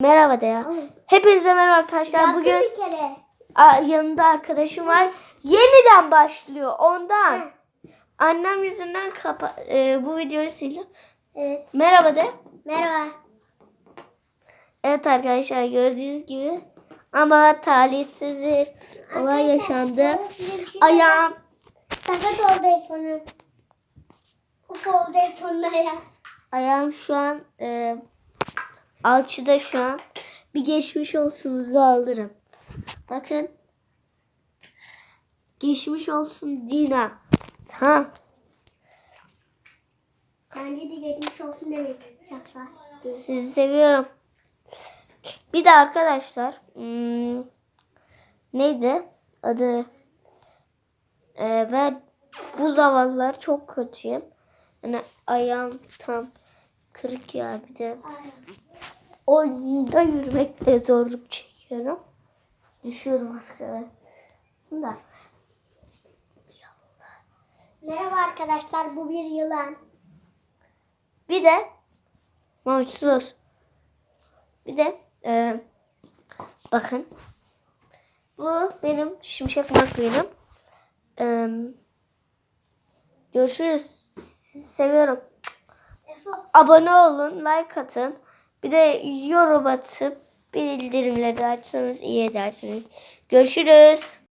Merhaba de ya. Hepinize merhaba arkadaşlar. Yaptım Bugün bir kere. Yanında arkadaşım var. Yeniden başlıyor ondan. Hı. Annem yüzünden kapa e, bu videoyu sildim. Evet. Merhaba de. Merhaba. Evet arkadaşlar gördüğünüz gibi ama talihsiz bir olay yaşandı. Arkadaşlar, size bir şey Ayağım Sakat oldu iPhone'um. Uf oldu iPhone'la ya. ayağım şu an e, alçıda şu an. Bir geçmiş olsunuzu alırım. Bakın. Geçmiş olsun Dina. Ha. Bence de geçmiş olsun demeyin. Yapsa. Sizi seviyorum. Bir de arkadaşlar hmm, neydi adı? Ee, ben bu zavallılar çok kötüyüm. Yani ayağım tam kırık ya bir de. Oyunda yürümekte zorluk çekiyorum. Düşüyorum az kalsın da. Merhaba arkadaşlar bu bir yılan. Bir de mutsuz. Bir de e, bakın bu benim şimşek McQueen'im. E, görüşürüz. Sizi seviyorum. Abone olun, like atın. Bir de yorum atıp bildirimleri açsanız iyi edersiniz. Görüşürüz.